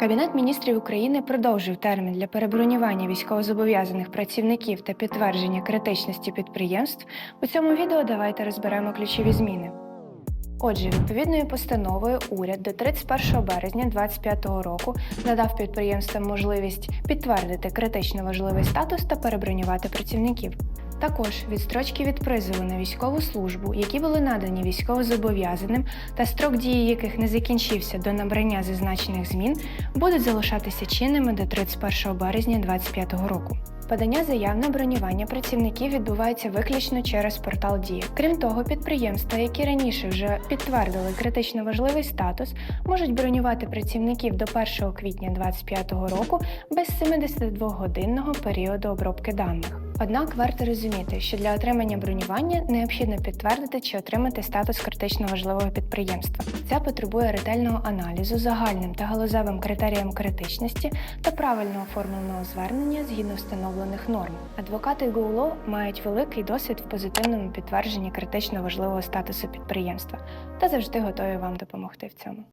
Кабінет міністрів України продовжив термін для перебронювання військовозобов'язаних працівників та підтвердження критичності підприємств. У цьому відео давайте розберемо ключові зміни. Отже, відповідною постановою уряд до 31 березня 2025 року надав підприємствам можливість підтвердити критично важливий статус та перебронювати працівників. Також відстрочки від призову на військову службу, які були надані військовозобов'язаним та строк дії яких не закінчився до набрання зазначених змін, будуть залишатися чинними до 31 березня 2025 року. Подання заяв на бронювання працівників відбувається виключно через портал Дія. Крім того, підприємства, які раніше вже підтвердили критично важливий статус, можуть бронювати працівників до 1 квітня 2025 року без 72-годинного періоду обробки даних. Однак варто розуміти, що для отримання бронювання необхідно підтвердити чи отримати статус критично важливого підприємства. Це потребує ретельного аналізу загальним та галузевим критеріям критичності та правильно оформленого звернення згідно встановлених норм. Адвокати GoLaw мають великий досвід в позитивному підтвердженні критично важливого статусу підприємства та завжди готові вам допомогти в цьому.